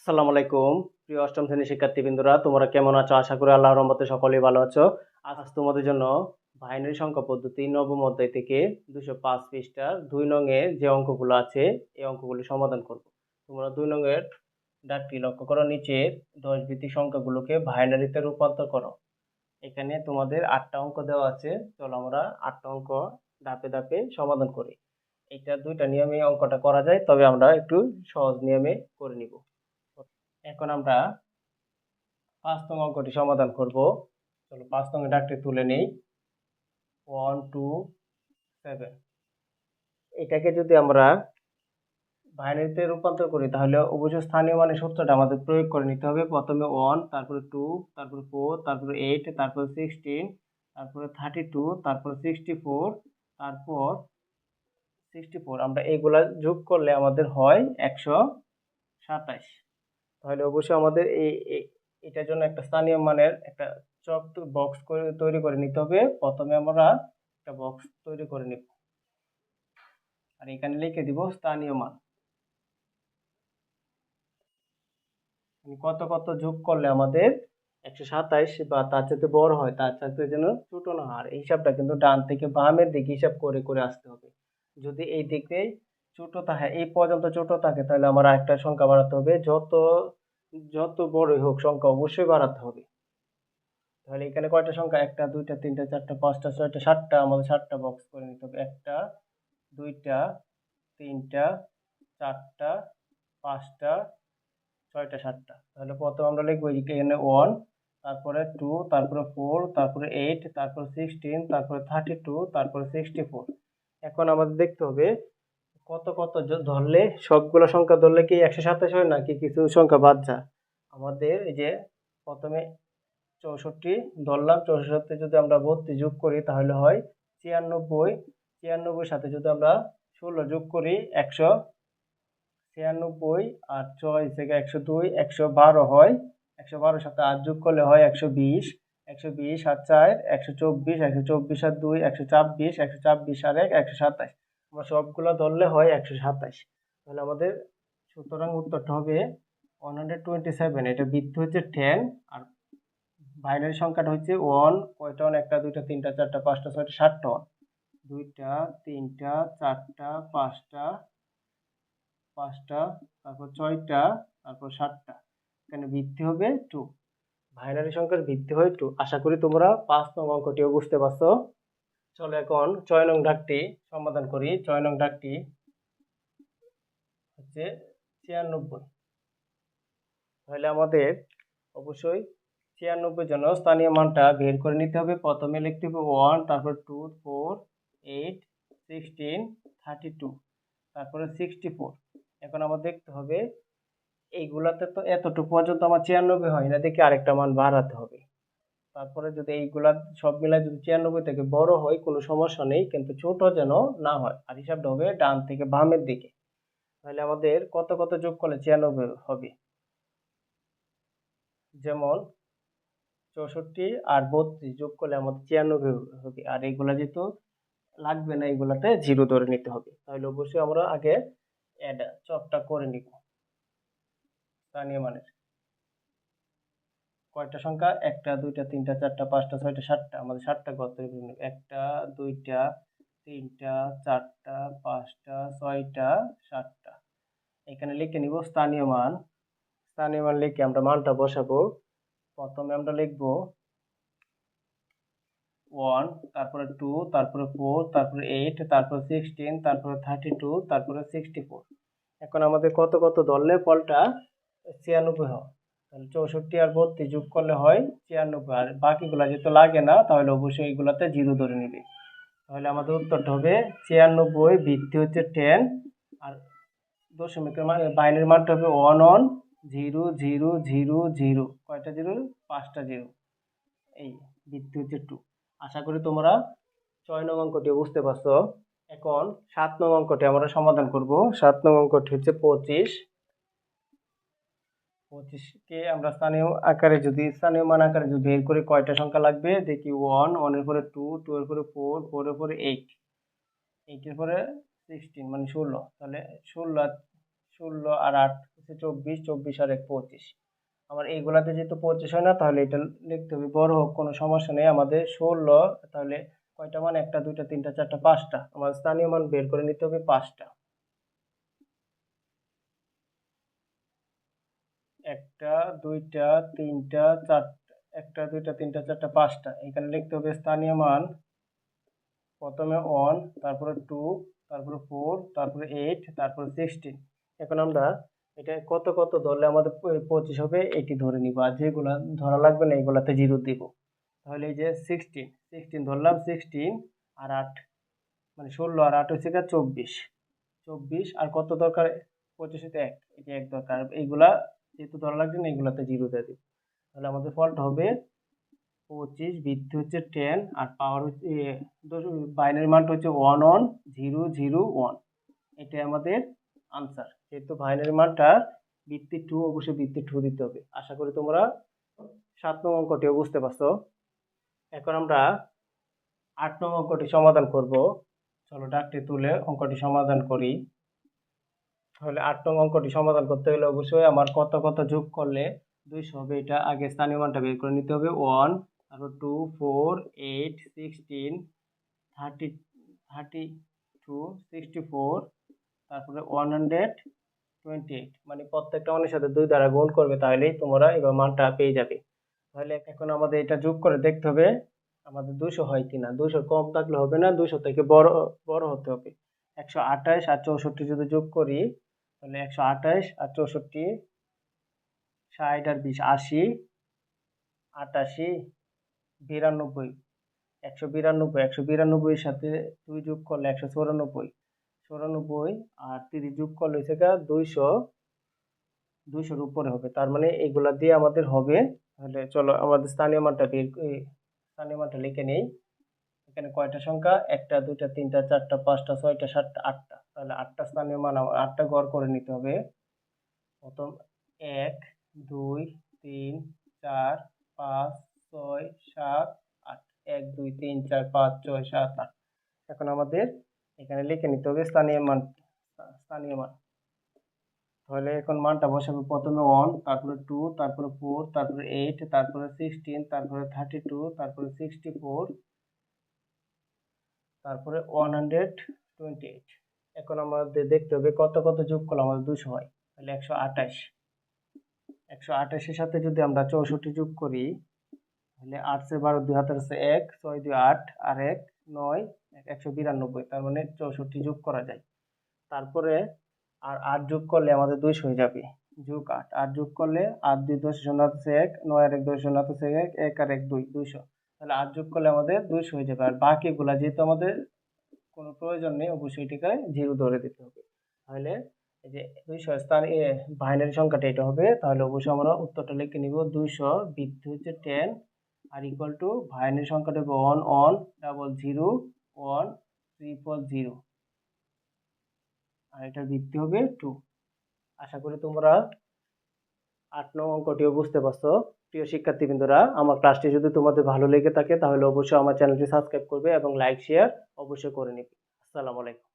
আসসালামু আলাইকুম। প্রিয় অষ্টম শ্রেণির শিক্ষার্থীবৃন্দরা, তোমরা কেমন আছো? আশা করি আল্লাহ রহমতে সকলেই ভালো আছো। আজ তোমাদের জন্য বাইনারি সংখ্যা পদ্ধতি নবম অধ্যায় থেকে দুশো পাঁচ পৃষ্ঠার দুই নংয়ের যে অঙ্কগুলো আছে, এই অঙ্কগুলি সমাধান করব। তোমরা দুই নংয়ের ডাকটি লক্ষ্য করো নিচের দশ ভিত্তিক সংখ্যাগুলোকে বাইনারিতে রূপান্তর করো। এখানে তোমাদের আটটা অঙ্ক দেওয়া আছে, চলো আমরা আটটা অঙ্ক ধাপে ধাপে সমাধান করি। এটা দুইটা নিয়মে অঙ্কটা করা যায়, তবে আমরা একটু সহজ নিয়মে করে নিব। এখন আমরা পাঁচ নং অঙ্কটি সমাধান করব। চলো পাঁচ নং ডাকটি তুলে নেই। One, two, seven. এটাকে যদি আমরা বাইনারিতে রূপান্তর করি, তাহলে অবশ্যই স্থানীয় মানে সূত্রটা আমাদের প্রয়োগ করে নিতে হবে। প্রথমে ওয়ান, তারপরে টু, তারপরে ফোর, তারপরে এইট, তারপরে সিক্সটিন, তারপরে থার্টি টু, তারপরে সিক্সটি ফোর, তারপর সিক্সটি ফোর। আমরা এইগুলা যোগ করলে আমাদের হয় একশো সাতাশ তাহলে অবশ্যই আমাদের এই এটার জন্য একটা স্থানীয় মানের একটা চক বক্স করে তৈরি করে নিতে হবে। প্রথমে আমরা একটা বক্স তৈরি করে নিব। আর এখানে লিখে দিব স্থানীয় মান। মানে কত কত যোগ করলে আমাদের একশো সাতাইশ বা তার চাইতে বড় হয়, তার চাইতে যেন ছোট না আর হিসাবটা কিন্তু ডান থেকে বামের দিকে হিসাব করে করে আসতে হবে। যদি এই দিকে ছোট থাকে এই পর্যন্ত ছোট থাকে, তাহলে আমার আরেকটা সংখ্যা বাড়াতে হবে। যত যত বড়ই হোক সংখ্যা অবশ্যই বাড়াতে হবে। তাহলে এখানে কয়টা সংখ্যা? একটা, দুইটা, তিনটা, চারটা, পাঁচটা, ছয়টা, সাতটা, আমাদের সাতটা বক্স করে নিতে হবে। একটা, দুইটা, তিনটা, চারটা, পাঁচটা, ছয়টা, সাতটা। তাহলে প্রথম আমরা লিখব এখানে ওয়ান তারপরে টু তারপরে ফোর তারপরে এইট তারপরে সিক্সটিন তারপরে থার্টি টু তারপরে সিক্সটি ফোর এখন আমাদের দেখতে হবে কত কত ধরলে সবগুলো সংখ্যা ধরলে কি একশো সাতাশ হয় নাকি কিছু সংখ্যা বাদ যায় আমাদের এই যে প্রথমে চৌষট্টি ধরলাম চৌষট্টি যদি আমরা বত্রিশ যোগ করি তাহলে হয় ছিয়ানব্বই। ছিয়ানব্বই সাথে যদি আমরা ষোলো যোগ করি একশো ছিয়ানব্বই আর ছয় থেকে একশো দুই, একশো বারো হয়। একশো বারোর সাথে আট যোগ করলে হয় একশো বিশ। একশো বিশ আর চার, একশো চব্বিশ একশো চব্বিশ আর দুই, একশো ছাব্বিশ একশো ছাব্বিশ আর এক, একশো সাতাশ। আমরা সবগুলো ধরলে হয় একশো সাতাশ। তাহলে আমাদের সুতরাং উত্তরটা হবে ওয়ান হান্ড্রেড টোয়েন্টি সেভেন এটা বৃদ্ধি হচ্ছে টেন আর বাইনারি সংখ্যাটা হচ্ছে ওয়ান কয়টা ওয়ান একটা, দুইটা, তিনটা, চারটা, পাঁচটা, ছয়টা, সাতটা ওয়ান দুইটা, তিনটা, চারটা, পাঁচটা পাঁচটা, তারপর ছয়টা, তারপর সাতটা। এখানে বৃদ্ধি হবে টু বাইনারি সংখ্যার বৃদ্ধি হয় টু আশা করি তোমরা পাঁচ নং অঙ্কটিও বুঝতে পারছ। চলো এখন ছয় নং ডাকটি সমাধান করি। ছয় নং ডাকটি হচ্ছে ছিয়ানব্বই। তাহলে আমাদের অবশ্যই ছিয়ানব্বই জন্য স্থানীয় মানটা বের করে নিতে হবে। প্রথমে লিখতে হবে ওয়ান তারপর two four eight sixteen thirty two তারপরে সিক্সটি ফোর এখন আমার দেখতে হবে, এইগুলাতে তো এতটুকু পর্যন্ত আমার ছিয়ানব্বই হয় না দেখে আরেকটা মান বাড়াতে হবে। তারপরে যদি এইগুলা সব মিলাই যদি ছিয়ানব্বই থেকে বড় হয়, কোনো সমস্যা নেই, কিন্তু ছোট যেন না হয়। আর হিসাবটা হবে ডান থেকে বামের দিকে। তাহলে আমাদের কত কত যোগ করলে ছিয়ানব্বই হবে? যেমন চৌষট্টি আর বত্রিশ যোগ করলে আমাদের ছিয়ানব্বই হবে। আর এইগুলা যেহেতু লাগবে না এগুলাতে জিরো ধরে নিতে হবে। তাহলে অবশ্যই আমরা আগে অ্যাড চকটা করে নিব। স্থানীয় মানের। কয়টা সংখ্যা? একটা, দুইটা, তিনটা, চারটা, পাঁচটা, ছয়টা, সাতটা। আমাদের সাতটা ঘর তৈরি একটা, দুইটা, তিনটা, চারটা, পাঁচটা, ছয়টা, সাতটা। এখানে লিখে নিব স্থানীয় মান। স্থানীয় মান লিখে আমরা মানটা বসাবো। প্রথমে আমরা লিখব ওয়ান, তারপরে টু, তারপরে ফোর, তারপরে এইট, তারপরে সিক্সটিন, তারপরে থার্টি টু, তারপরে সিক্সটি ফোর। এখন আমাদের কত কত ধরলে ফলটা ছিয়ানব্বই হয়। তাহলে চৌষট্টি আর বত্রিশ যোগ করলে হয় ছিয়ানব্বই। আর বাকিগুলো যেহেতু লাগে না, তাহলে অবশ্যই এইগুলাতে জিরো ধরে নিবে। তাহলে আমাদের উত্তরটা হবে ছিয়ানব্বই ভিত্তি হচ্ছে টেন। আর দশমিকের মান বাইনের মানটা হবে one one zero zero zero zero. কয়টা জিরো? পাঁচটা জিরো। এই ভিত্তি হচ্ছে টু। আশা করি তোমরা ছয় নং অঙ্কটি বুঝতে পারছ। এখন সাত নং অঙ্কটি আমরা সমাধান করব। সাত নং অঙ্কটি হচ্ছে পঁচিশ। পঁচিশকে আমরা স্থানীয় আকারে যদি, স্থানীয় মান আকারে যদি বের করে কয়টা সংখ্যা লাগবে? দেখি ওয়ান ওয়ানের পরে টু টু এর পরে ফোর ফোরের পরে এইট এইটের পরে সিক্সটিন মানে ষোলো। তাহলে ষোলো আর ষোলো আর আট হচ্ছে চব্বিশ চব্বিশ আর এক পঁচিশ। আমার এইগুলাতে যেহেতু পঁচিশ হয় না, তাহলে এটা লিখতে হবে বড় হোক, কোনো সমস্যা নেই। আমাদের ষোলো, তাহলে কয়টা মান? একটা, দুইটা, তিনটা, চারটা, পাঁচটা। আমার স্থানীয় মান বের করে নিতে হবে পাঁচটা। একটা, দুইটা, তিনটা, চারটা, একটা, দুইটা, তিনটা, চারটা, পাঁচটা। এখানে লিখতে হবে স্থানীয় মান, প্রথমে ওয়ান তারপরে টু তারপরে ফোর তারপরে এইট তারপরে সিক্সটিন এখন আমরা এটা কত কত ধরলে আমাদের পঁচিশ হবে, এটি ধরে নিব। আর যেগুলা ধরা লাগবে না, এগুলাতে জিরো দিব। তাহলে এই যে সিক্সটিন সিক্সটিন ধরলাম সিক্সটিন আর আট মানে ষোলো আর আট হচ্ছে গিয়ে চব্বিশ। চব্বিশ আর কত দরকার? পঁচিশেতে এক, এটা এক দরকার। এইগুলা যেহেতু ধরা লাগছে না, এগুলাতে জিরো দিয়ে তাহলে আমাদের ফলটা হবে পঁচিশ, বৃদ্ধি হচ্ছে টেন আর পাওয়ার হচ্ছে বাইনারি মানটা হচ্ছে one one zero zero one এটাই আমাদের আনসার যেহেতু বাইনারি মানটা বৃত্তি টু অবশ্যই বৃত্তি টু দিতে হবে। আশা করি তোমরা সাত নং অঙ্কটিও বুঝতে পারছ। এখন আমরা আট নং অঙ্কটি সমাধান করব। চলো ডাকটি তুলে অঙ্কটি সমাধান করি। তাহলে আট নং অঙ্কটি সমাধান করতে গেলে অবশ্যই আমার কত কত যোগ করলে দুইশো হবে? এটা আগে স্থানীয় মানটা বের করে নিতে হবে। ওয়ান তারপর two four eight sixteen thirty thirty two sixty four তারপরে ওয়ান হান্ড্রেড টোয়েন্টি এইট মানে প্রত্যেকটা মানের সাথে দুই দ্বারা গুণ করবে তাহলেই তোমরা এবার মানটা পেয়ে যাবে। তাহলে এখন আমাদের এটা যোগ করে দেখতে হবে আমাদের দুশো হয় কিনা। দুশো কম থাকলে হবে না দুশো থেকে বড় বড় হতে হবে। একশো আঠাশ আর চৌষট্টি যদি যোগ করি তাহলে একশো আঠাশ আর চৌষট্টি, ষাট আর বিশ, আশি, আটাশি, বিরানব্বই। একশো বিরানব্বই, একশো বিরানব্বইয়ের সাথে দুই যোগ করলে একশো চৌরানব্বই। চৌরানব্বই আর তিরিশ যোগ করলে গিয়ে দুইশো, দুইশোর উপরে হবে। তার মানে এগুলা দিয়ে আমাদের হবে। তাহলে চলো আমাদের স্থানীয় মানটা বের স্থানীয় মানটা লিখে নেই। এখানে কয়টা সংখ্যা? একটা, দুইটা, তিনটা, চারটা, পাঁচটা, ছয়টা, সাতটা, আটটা। তাহলে আটটা স্থানীয় মান আটটা গড় করে নিতে হবে। প্রথম এক, দুই, তিন, চার, পাঁচ, ছয়, সাত, আট। এক, দুই, তিন, চার, পাঁচ, ছয়, সাত, আট। এখন আমাদের এখানে লিখে নিতে হবে স্থানীয় মান স্থানীয় মান। তাহলে এখন মানটা বসাবো প্রথমে ওয়ান তারপরে টু তারপরে ফোর তারপরে এইট তারপরে সিক্সটিন তারপরে থার্টি টু তারপরে সিক্সটি ফোর তারপরে ওয়ান হান্ড্রেড টোয়েন্টি এইট এখন আমাদের দেখতে হবে কত কত যোগ করলে আমাদের দুশো হয়। তাহলে একশো আঠাশ। একশো আঠাশের সাথে যদি আমরা চৌষট্টি যোগ করি, তাহলে আটশো বারো দুই হাজার আছে এক, ছয় দুই আট, আর এক নয় একশো বিরানব্বই, তার মানে চৌষট্টি যোগ করা যায়। তারপরে আর আট যোগ করলে আমাদের দুইশো হয়ে যাবে। যোগ আট। আট যোগ করলে আট দুই দশ শূন্য হচ্ছে এক, নয় আর এক দশ শূন্য হচ্ছে এক এক আর এক দুই, দুইশো। তাহলে আট যোগ করলে আমাদের দুইশো হয়ে যাবে। আর বাকিগুলা যেহেতু আমাদের কোনো প্রয়োজন নেই, অবশ্যই এটাকে জিরো ধরে দিতে হবে। তাহলে এই যে দুইশো স্থান, এ, বাইনারি সংখ্যাটা এটা হবে, তাহলে অবশ্যই আমরা উত্তরটা লিখে নিব, দুইশো বৃদ্ধি হচ্ছে টেন আর ইকুয়াল টু বাইনারি সংখ্যাটা হবে one one double zero one triple zero আর এটার বৃদ্ধি হবে টু আশা করি তোমরা আট নং অঙ্কটিও বুঝতে পারছ। প্রিয় শিক্ষার্থীবৃন্দরা, আমার ক্লাসটি যদি তোমাদের ভালো লেগে থাকে, তাহলে অবশ্যই আমার চ্যানেলটি সাবস্ক্রাইব করবে এবং লাইক শেয়ার অবশ্যই করে নিবে। আসসালামু আলাইকুম।